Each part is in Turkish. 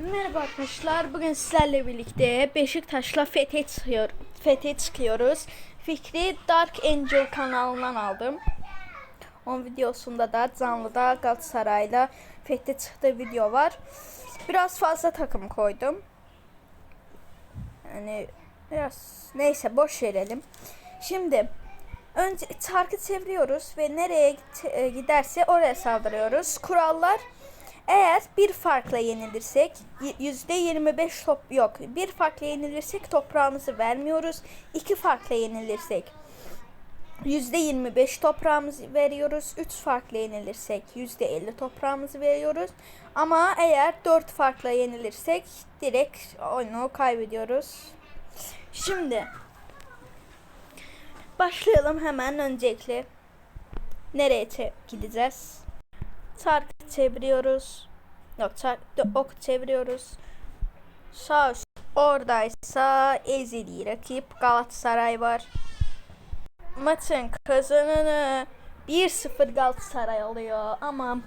Merhaba arkadaşlar. Bugün sizlerle birlikte Beşiktaş'la Fethiye, çıkıyor, Fethiye çıkıyoruz. Fikri Dark Angel kanalından aldım. Onun videosunda da canlıda Galatasaray'la Fethiye çıktığı video var. Biraz fazla takım koydum. Yani biraz neyse boş verelim. Şimdi önce çarkı çeviriyoruz ve nereye e, giderse oraya saldırıyoruz. Kurallar eğer bir farkla yenilirsek y- yüzde 25 top yok. Bir farkla yenilirsek toprağımızı vermiyoruz. İki farkla yenilirsek yüzde 25 toprağımızı veriyoruz. Üç farkla yenilirsek yüzde 50 toprağımızı veriyoruz. Ama eğer dört farkla yenilirsek direkt oyunu kaybediyoruz. Şimdi başlayalım hemen öncelikle. Nereye gideceğiz? Çark çeviriyoruz. Yok çark ok çeviriyoruz. Sağ üst oradaysa ezeli rakip Galatasaray var. Maçın kazananı 1-0 Galatasaray oluyor ama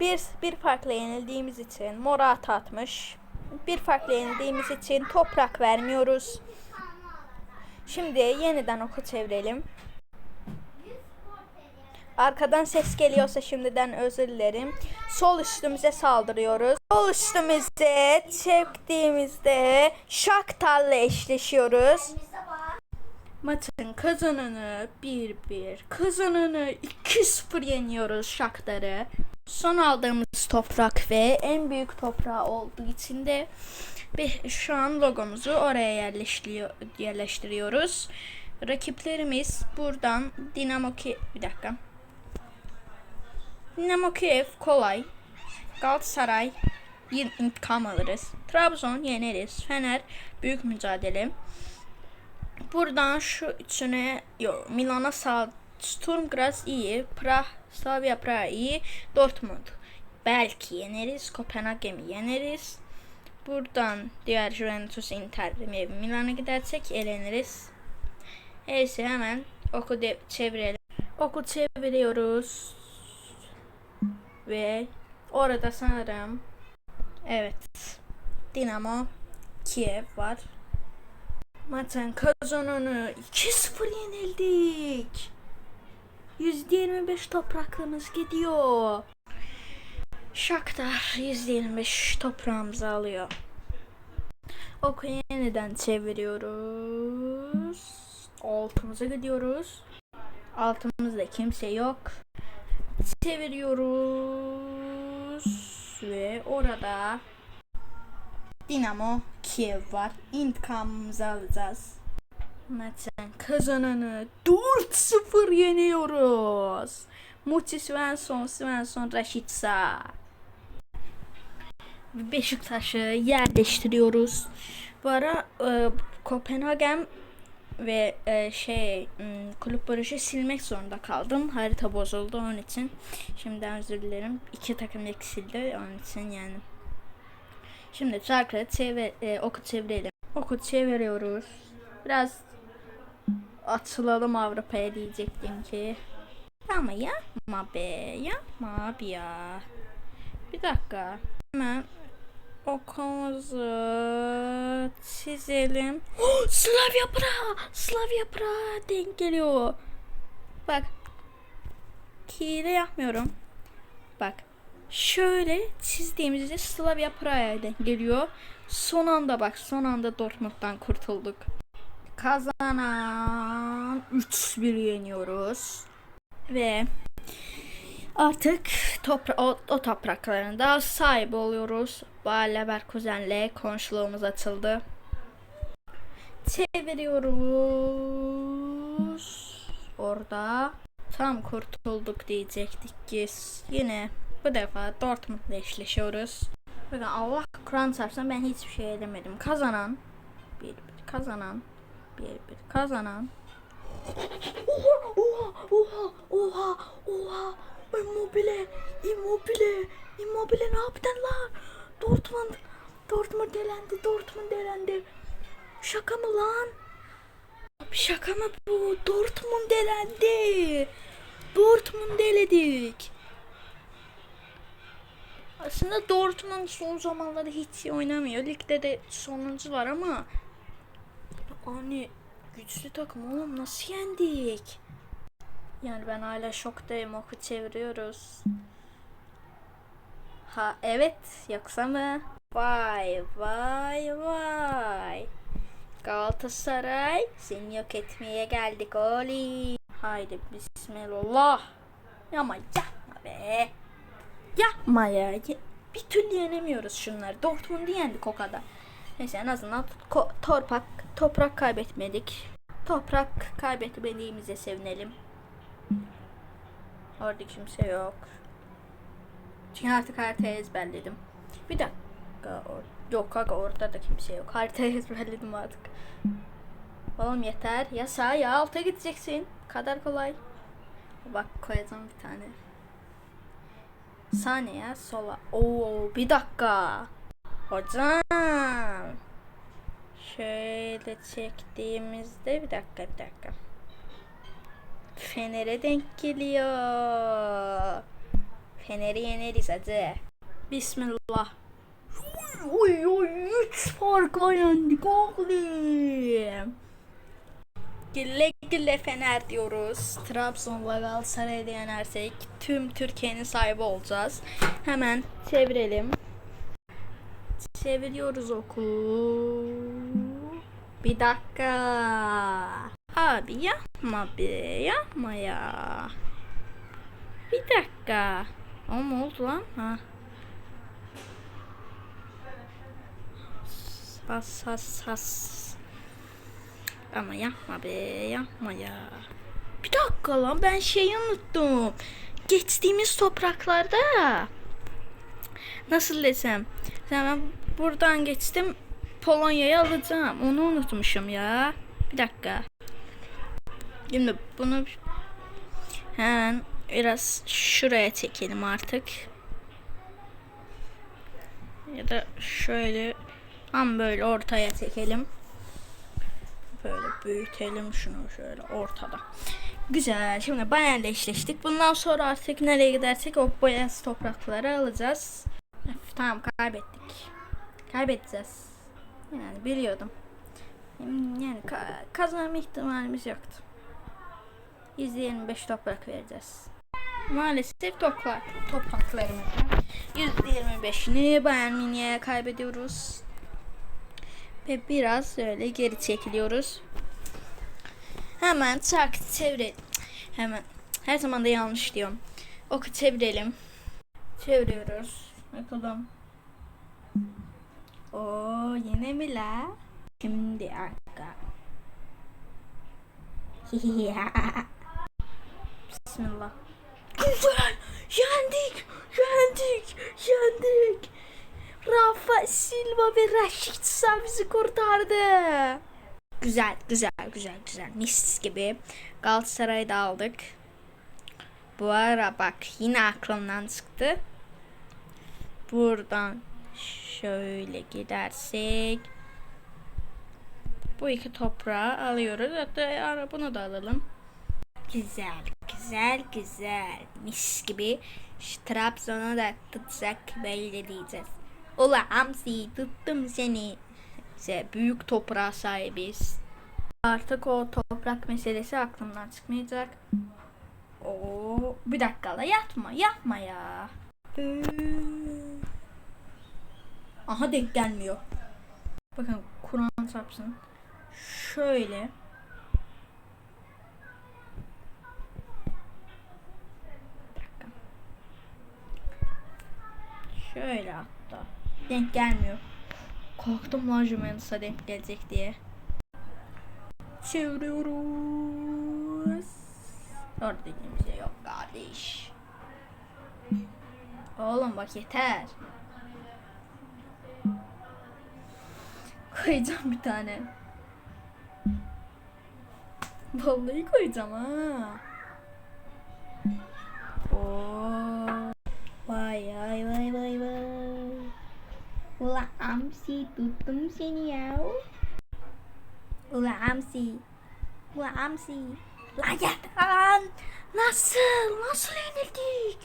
bir, bir farkla yenildiğimiz için Morata atmış. Bir farkla yenildiğimiz için toprak vermiyoruz. Şimdi yeniden oku çevirelim. Arkadan ses geliyorsa şimdiden özür dilerim. Sol üstümüze saldırıyoruz. Sol üstümüze çektiğimizde Shakhtar'la eşleşiyoruz. Maçın kazananı 1-1. Kazananı 2-0 yeniyoruz Shakhtar'ı. Son aldığımız toprak ve en büyük toprağı olduğu için de şu an logomuzu oraya yerleştiriyor, yerleştiriyoruz. Rakiplerimiz buradan Dinamo Kiev bir dakika. Dinamo Kiev kolay. Galatasaray intikam alırız. Trabzon yeneriz. Fener büyük mücadele. Buradan şu üçüne yok Milan'a sağ Sturm Graz iyi. Prah Slavia Prah iyi. Dortmund belki yeneriz. Kopenhagen'i yeneriz. Buradan diğer Juventus Inter Milan'a gidersek eleniriz. Neyse hemen oku çevirelim. Oku çeviriyoruz. Ve orada sanırım evet Dinamo Kiev var. Maçın kazananı 2-0 yenildik. %25 topraklığımız gidiyor. Shakhtar %25 toprağımızı alıyor. Oku yeniden çeviriyoruz. Altımıza gidiyoruz. Altımızda kimse yok. Çeviriyoruz. Ve orada Dinamo Kiev var. İntikamımızı alacağız. Maçın kazananı 4-0 yeniyoruz. Muti Svensson, Svensson, Rashica. Beşiktaş'ı yerleştiriyoruz. Bu ara e, Kopenhagen ve e, şey kulüp barışı silmek zorunda kaldım. Harita bozuldu onun için. Şimdiden özür dilerim. İki takım eksildi onun için yani. Şimdi çarkı çevir, e, oku çevirelim. Oku çeviriyoruz. Biraz açılalım Avrupa'ya diyecektim ki. Ama yapma be. Yapma abi ya. Bir dakika. Hemen okumuzu çizelim. Oh, Slavia Praha. Slavia Praha denk geliyor. Bak. Hile yapmıyorum. Bak. Şöyle çizdiğimizde Slavia Praha'ya denk geliyor. Son anda bak son anda Dortmund'dan kurtulduk. Kazanan 3-1 yeniyoruz. Ve artık topra o, o toprakların da sahibi oluyoruz. Bayer Leverkusen'le komşuluğumuz açıldı. Çeviriyoruz. Orada tam kurtulduk diyecektik ki yine bu defa Dortmund'la eşleşiyoruz. Bakın Allah Kur'an çarpsın ben hiçbir şey edemedim. Kazanan bir bir kazanan bir bir kazanan Oha oha oha oha oha Immobile Immobile Immobile ne yaptın lan Dortmund Dortmund elendi Dortmund elendi Şaka mı lan Şaka mı bu Dortmund elendi Dortmund eledik Aslında Dortmund son zamanlarda hiç oynamıyor. Ligde de sonuncular ama hani güçlü takım oğlum nasıl yendik? Yani ben hala şoktayım oku çeviriyoruz. Ha evet yoksa mı? Vay vay vay. Galatasaray seni yok etmeye geldik oli. Haydi bismillah. Ama yapma be. Yapma ya. Bir türlü yenemiyoruz şunları. Dortmund'u yendik o kadar. Neyse en azından torpak, toprak kaybetmedik. Toprak kaybetmediğimize sevinelim. Orada kimse yok. Çünkü artık haritayı ezberledim. Bir dakika. Yok kanka orada da kimse yok. Haritayı ezberledim artık. Oğlum yeter. Ya sağa ya alta gideceksin. Kadar kolay. Bak koyacağım bir tane. Saniye sola. Oo bir dakika. Hocam. Şöyle çektiğimizde bir dakika bir dakika. Fener'e denk geliyor. Fener'i yeneriz hadi. Bismillah. Oy oy 3 farkla yendik oğlum. Güle güle Fener diyoruz. Trabzon'la Galatasaray'ı da yenersek tüm Türkiye'nin sahibi olacağız. Hemen çevirelim. Çeviriyoruz oku. Bir dakika. Abi yapma be yapma ya. Bir dakika. Ne oldu lan? Ha. Has has has. Ama yapma be yapma ya. Bir dakika lan ben şeyi unuttum. Geçtiğimiz topraklarda nasıl desem ben buradan geçtim Polonya'yı alacağım. Onu unutmuşum ya. Bir dakika. Şimdi bunu hemen biraz şuraya çekelim artık. Ya da şöyle tam böyle ortaya çekelim. Böyle büyütelim şunu şöyle ortada. Güzel. Şimdi Bayern'le eşleştik. Bundan sonra artık nereye gidersek o beyaz toprakları alacağız. Öf, tamam kaybettik. Kaybedeceğiz. Yani biliyordum. Yani ka- kazanma ihtimalimiz yoktu. %25 toprak vereceğiz. Maalesef toprak, topraklarımızın %25'ini Bayern Münih'e kaybediyoruz. Ve biraz öyle geri çekiliyoruz. Hemen çak çevir. Hemen her zaman da yanlış diyorum. Oku çevirelim. Çeviriyoruz. Bakalım. O yine mi la? Şimdi arka. Bismillah. Güzel. Yendik. Yendik. Yendik. Rafa Silva ve Raşit Sağ bizi kurtardı. Güzel, güzel, güzel, güzel. Mis gibi. Galatasaray'ı da aldık. Bu ara bak yine aklımdan çıktı. Buradan şöyle gidersek bu iki toprağı alıyoruz. Hatta bunu da alalım. Güzel, güzel, güzel. Mis gibi. Şu Trabzon'a da tutacak böyle diyeceğiz. Ula Hamsi tuttum seni. İşte büyük toprağa sahibiz. Artık o toprak meselesi aklımdan çıkmayacak. Oo, bir dakika la yatma yapma ya. Aha denk gelmiyor. Bakın Kur'an çarpsın. Şöyle. Şöyle hatta. Denk gelmiyor. Korktum lan Juventus'a denk gelecek diye. Çeviriyoruz. Orada dediğimiz şey yok kardeş. Oğlum bak yeter. Koyacağım bir tane. Vallahi koyacağım ha. Vay vay vay vay. Ula Amsi tuttum seni ya. Ula Amsi. Ula Amsi. Lan. Nasıl? Nasıl yenildik?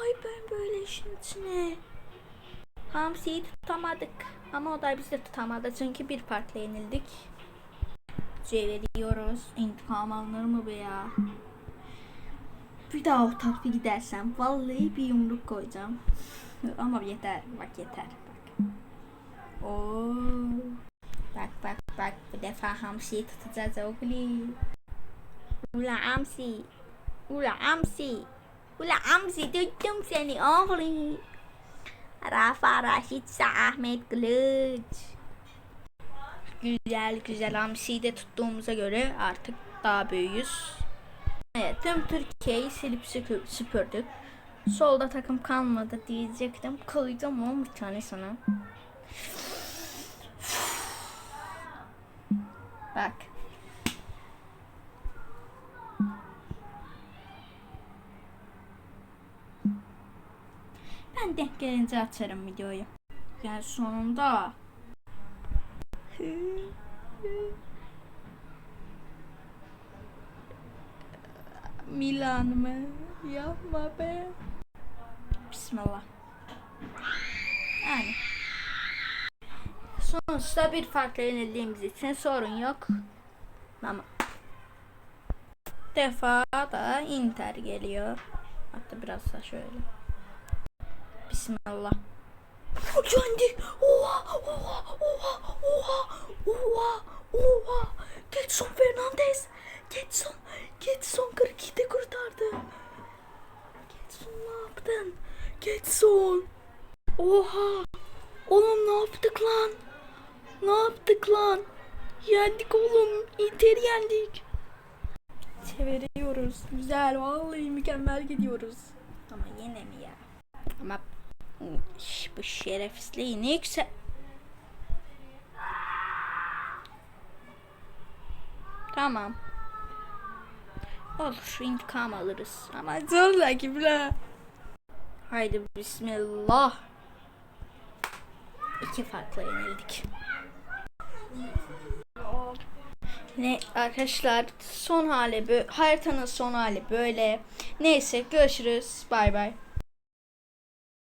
Ay ben böyle işin içine. Hamsi'yi tutamadık. Ama o da bizi tutamadı çünkü bir farkla yenildik. Çeviriyoruz. İntikam alınır mı be ya? Bir daha o tarafa gidersem vallahi bir yumruk koyacağım. Ama yeter. Bak yeter. Bak. Oo. Bak bak bak. Bu defa hamsiyi tutacağız oğlum. Ula hamsi. Ula hamsi. Ula hamsi tuttum seni oğlum. Rafa Raşit Ahmet Kılıç. Güzel güzel hamsiyi de tuttuğumuza göre artık daha büyüğüz. Evet tüm Türkiye'yi silip süpür- süpürdük. Solda takım kalmadı diyecektim. Koydum ama bir tane sana. Bak. Ben denk gelince açarım videoyu. Yani sonunda. Milan mı? Yapma be. Bismillah. Yani. Sonuçta bir farkla yenildiğimiz için sorun yok. Ama defa da Inter geliyor. Hatta biraz da şöyle. Bismillah. Yendik. Oha, oha, oha, oha, oha, oha. Getson Fernandez. Getson, Getson 42'de kurtardı. Getson ne yaptın? Getson. Oha. Oğlum ne yaptık lan? Ne yaptık lan? Yendik oğlum. Inter yendik. Çeviriyoruz. Güzel. Vallahi mükemmel gidiyoruz. Ama yine mi ya? Ama bu şerefsizliği ne yüksel... Tamam. Olur intikam alırız. Ama zorla la. Haydi bismillah. İki farkla yenildik. Ne arkadaşlar son hali bu haritanın son hali böyle. Neyse görüşürüz. Bay bay.